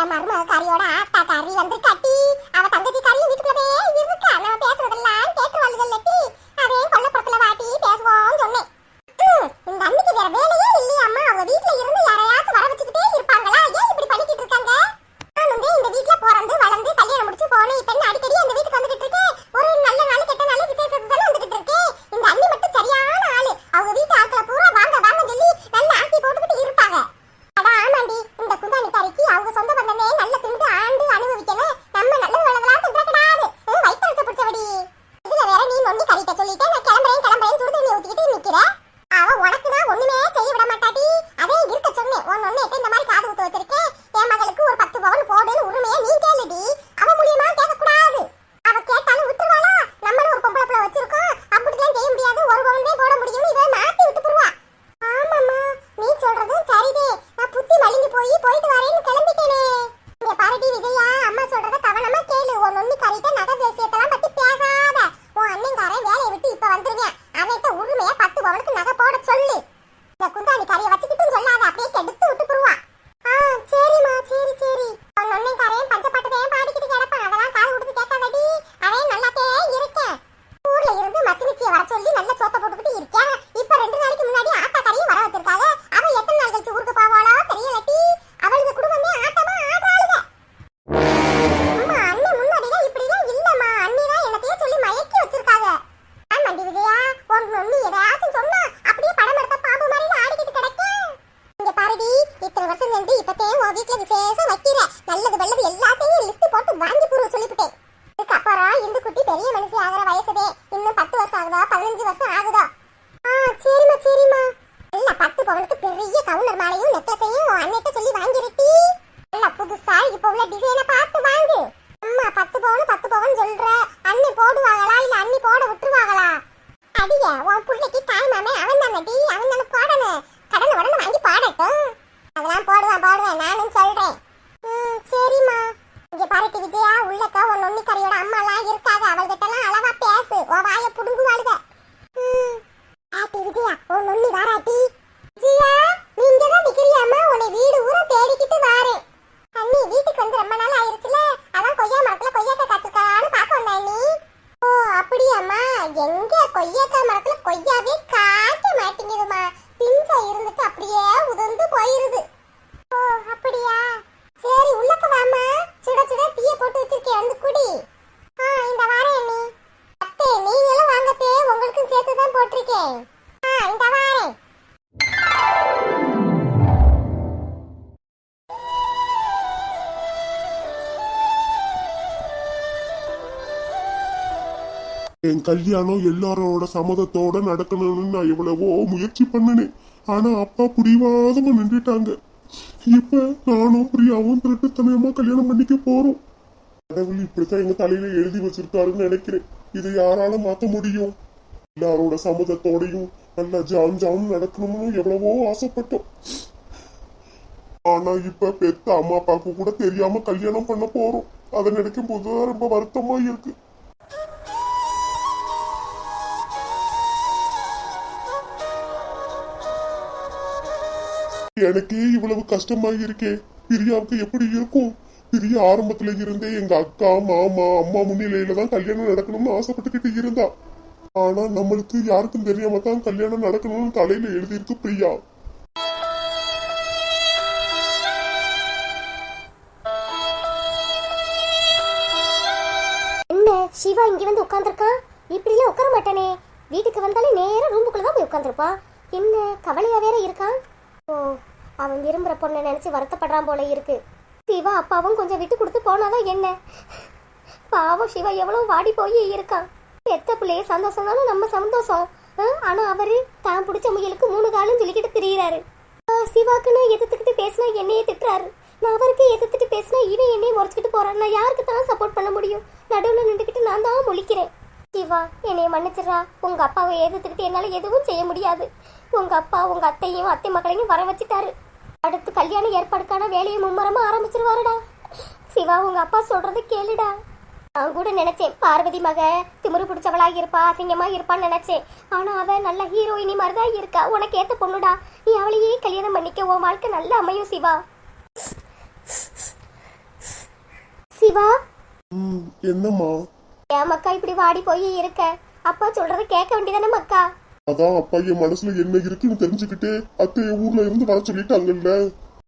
என் மருமக கறியோட ஆத்தா கறி வந்து கட்டி இன்னைக்கு தாய்மாமே அவன் தான் டி அவன் நம்ம போடணும். கடன் உடனே வாங்கி பாடட்டும். அதெல்லாம் போடுவான் போடுவேன் நானும் சொல்றேன். ம் சரிம்மா. இங்க பாருட்டி விஜயா உள்ளக்கா உன் நொண்ணிக்கரையோட அம்மாலாம் இருக்காது. அவள்கிட்டலாம் அளவா பேசு. உன் வாயை புடுங்குவாளுக என் கல்யாணம் எல்லாரோட சம்மதத்தோட நடக்கணும்னு நான் எவ்வளவோ முயற்சி பண்ணினேன். ஆனா அப்பா புரிவாதமா நின்றுட்டாங்க. இப்ப நானும் பிரியாவும் திருட்டுத்தனமா கல்யாணம் பண்ணிக்க போறோம். கடவுள் இப்படித்தான் எங்க தலையில எழுதி வச்சிருக்காருன்னு நினைக்கிறேன். இதை யாரால மாத்த முடியும். எல்லாரோட சமூகத்தோடையும் நல்லா ஜாம் ஜாம் நடக்கணும்னு எவ்வளவோ ஆசைப்பட்டோம். ஆனா இப்ப பெத்த அம்மா அப்பாவுக்கு கூட தெரியாம கல்யாணம் பண்ண போறோம். அதை நினைக்கும் போதுதான் ரொம்ப வருத்தமா இருக்கு. எனக்கே இவ்வளவு கஷ்டமா இருக்கே பிரியாவுக்கு எப்படி இருக்கும்? பெரிய ஆரம்பத்துல இருந்தே எங்க அக்கா மாமா அம்மா முன்னிலையில தான் கல்யாணம் நடக்கணும்னு ஆசைப்பட்டுக்கிட்டு இருந்தா. ஆனா நம்மளுக்கு யாருக்கும் தெரியாம தான் கல்யாணம் நடக்கணும்னு தலையில எழுதியிருக்கு பிரியா. என்ன சிவா இங்க வந்து உட்கார்ந்திருக்கான் இப்படிலாம் உட்கார மாட்டானே. வீட்டுக்கு வந்தாலே நேரம் ரூமுக்குள்ள தான் போய் உட்காந்துருப்பான் என்ன கவலையா வேற இருக்கான் ஓ அவன் விரும்புற பொண்ணை நினைச்சு வருத்தப்படுறான் போல இருக்கு. சிவா அப்பாவும் கொஞ்சம் விட்டு கொடுத்து போனாதான் என்ன? பாவம் சிவா எவ்வளவு வாடி போய் இருக்கான் பெத்த பிள்ளைய சந்தோஷம் தானே நம்ம சந்தோஷம். ஆனா அவரு தான் பிடிச்ச முயலுக்கு மூணு காலம் சொல்லிக்கிட்டு திரியிறாரு. சிவாக்குன்னு எதிர்த்துக்கிட்டு பேசினா என்னையே திட்டுறாரு. நான் அவருக்கு எதிர்த்துட்டு பேசினா இவன் என்னையே முறைச்சிக்கிட்டு போறான் நான் யாருக்கு தான் சப்போர்ட் பண்ண முடியும்? நடுவில் நின்றுக்கிட்டு நான் தான் முழிக்கிறேன். சிவா என்னைய மன்னிச்சிடுறா. உங்க அப்பாவை எதிர்த்துக்கிட்டு என்னால எதுவும் செய்ய முடியாது. உங்க அப்பா உங்க அத்தையும் அத்தை மக்களையும் வர வச்சுட்டாரு. அடுத்து கல்யாண ஏற்பாடுக்கான வேலையை மும்மரமா ஆரம்பிச்சிருவாருடா. சிவா உங்க அப்பா சொல்றதை கேளுடா. நான் கூட நினைச்சேன். பார்வதி மக திமிரு பிடிச்சவளா இருப்பா அசிங்கமா இருப்பான்னு நினைச்சேன். ஆனா அவ நல்ல ஹீரோயினி மாதிரி தான் இருக்கா. உனக்கு ஏத்த பொண்ணுடா. நீ அவளையே கல்யாணம் பண்ணிக்க உன் வாழ்க்கை நல்லா அமையும் சிவா. சிவா? என்னம்மா? ஏன் மக்கா இப்படி வாடி போய் இருக்க? அப்பா சொல்றத கேட்க வேண்டியதானே மக்கா? அதான் அப்பா என் மனசுல என்ன இருக்குன்னு தெரிஞ்சுக்கிட்டு அத்தை ஊர்ல இருந்து வர சொல்லிட்டாங்கல்ல.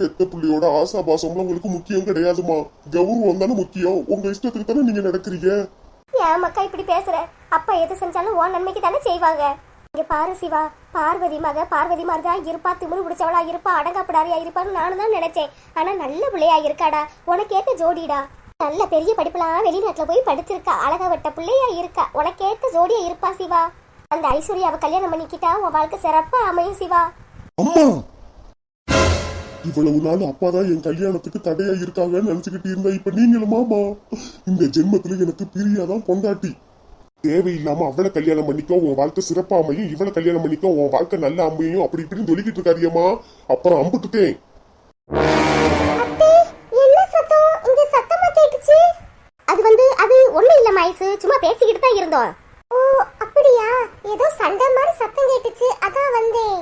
பெத்த புள்ளியோட ஆசா பாசம்லாம் உங்களுக்கு முக்கியம் கிடையாதுமா. கௌரவம் தானே முக்கியம். உங்க இஷ்டத்துக்கு தானே நீங்க நடக்கிறீங்க. ஏன் மக்கா இப்படி பேசுற? அப்பா எது செஞ்சாலும் உன் நன்மைக்கு தானே செய்வாங்க. இங்க பாரு சிவா பார்வதி மக பார்வதி மாதிரி தான் இருப்பா திமிரு பிடிச்சவளா இருப்பா அடங்காப்பிடாரியா இருப்பான்னு நானும் தான் நினைச்சேன். ஆனா நல்ல பிள்ளையா இருக்காடா. உனக்கேத்த ஜோடிடா. நல்ல பெரிய படிப்புலாம் வெளிநாட்டுல போய் படிச்சிருக்கா. அழகா வெட்ட பிள்ளையா இருக்கா. உனக்கேத்த ஜோடியா இருப்பா சிவா. அந்த ஐஸ்வர்யாவை கல்யாணம் பண்ணிக்கிட்டா உன் வாழ்க்கை சிறப்பா அமையும் சிவா. அம்மா! இவ்வளவு நாள் அப்பா தான் என் கல்யாணத்துக்கு தடையா இருக்காங்கன்னு நினைச்சுக்கிட்டு இருந்தா இப்ப நீங்களுமாமா இந்த ஜென்மத்துல எனக்கு பிரியாதான் பொண்டாட்டி. தேவையில்லாம அவளை கல்யாணம் பண்ணிக்கோ உன் வாழ்க்கை சிறப்பா அமையும் இவளை கல்யாணம் பண்ணிக்கோ உன் வாழ்க்கை நல்லா அமையும் அப்படி இப்படின்னு சொல்லிக்கிட்டு இருக்காரியம்மா அப்புறம் அம்புட்டுட்டேன். சத்தம்? அது வந்து அது ஒண்ணு இல்ல மைஸ் சும்மா பேசிக்கிட்டு தான் இருந்தோம். ஓ அப்படியா? ஏதோ சண்டை மாதிரி சத்தம் கேட்டுச்சு. அதான் வந்தேன்.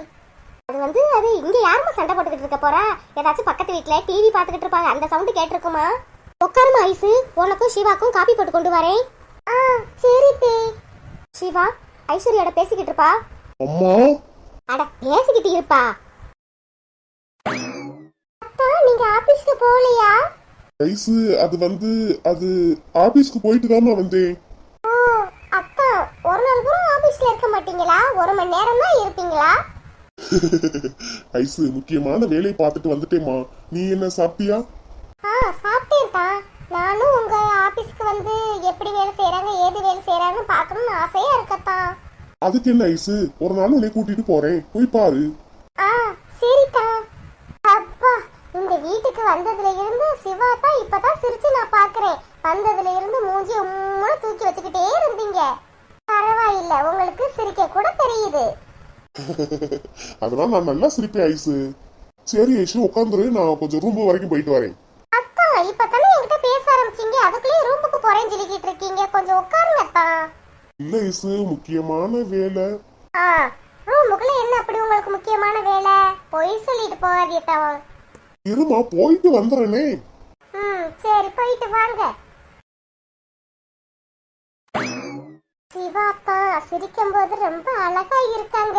அது வந்து அது இங்க யாருமா சண்டை போட்டுக்கிட்டு இருக்க போறா? ஏதாச்சும் பக்கத்து வீட்ல டிவி பார்த்துக்கிட்டு இருப்பாங்க. அந்த சவுண்ட் கேட்டிருக்குமா? உட்காருமா ஐசு. உனக்கும் சிவாக்கும் காப்பி போட்டு கொண்டு வரேன். ஆ சரி தே. சிவா ஐஸ்வர்யாட பேசிக்கிட்டு இருப்பா? அம்மா? அட பேசிக்கிட்டு இருப்பா. அத்தா நீங்க ஆபீஸ்க்கு போகலையா? வயசு அது வந்து அது ஆபீஸ்க்கு போயிட்டு தாமா வந்தேன். ஓ அக்கா ஒரு நாள் கூட ஆபீஸ்ல இருக்க மாட்டீங்களா? ஒரு மணி நேரம் தான் இருப்பீங்களா? ஐசு முக்கியமான வேலையை பார்த்துட்டு வந்துட்டேம்மா. நீ என்ன சாப்பிட்டியா? ஆ சாப்பிட்டேன்க்கா. நானும் உங்க ஆபீஸ்க்கு வந்து எப்படி வேலை செய்றாங்க ஏது வேலை செய்றாங்கன்னு பார்க்கணும்னு ஆசையா இருக்கத்தா. அதுக்கு என்ன ஐசு? ஒரு நாள் உன்னை கூட்டிட்டு போறேன். போய் பாரு. ஆ சரிக்கா. அப்பா இந்த வீட்டுக்கு வந்ததுல இருந்து சிவா தான் இப்பதான் சிரிச்சு நான் பாக்குறேன் வந்ததுல இருந்து மூஞ்சி உம்முன்னு தூக்கி வச்சுக்கிட்டே இருந்தீங்க. பரவாயில்ல உங்களுக்கு சிரிக்க கூட தெரியுது. அதனால நான் நல்லா சிரிப்பேன் ஐசு. சரி ஐசு உட்காந்துரு. நான் கொஞ்சம் ரூம் வரைக்கும் போயிட்டு வரேன். அக்கா இப்பதானே என்கிட்ட பேச ஆரம்பிச்சீங்க? அதுக்குள்ளே ரூமுக்கு போறேன்னு சொல்லிக்கிட்டு இருக்கீங்க. கொஞ்சம் உட்காருங்க அத்தா இல்ல முக்கியமான வேலை. ஆ ரூமுக்குள்ள என்ன அப்படி உங்களுக்கு முக்கியமான வேலை? பொய் சொல்லிட்டு போகாதே தவா இருமா போயிட்டு வந்துடுறேனே. ம் சரி போயிட்டு வாங்க. சிவாக்கா சிரிக்கும் போது ரொம்ப அழகா இருக்காங்க.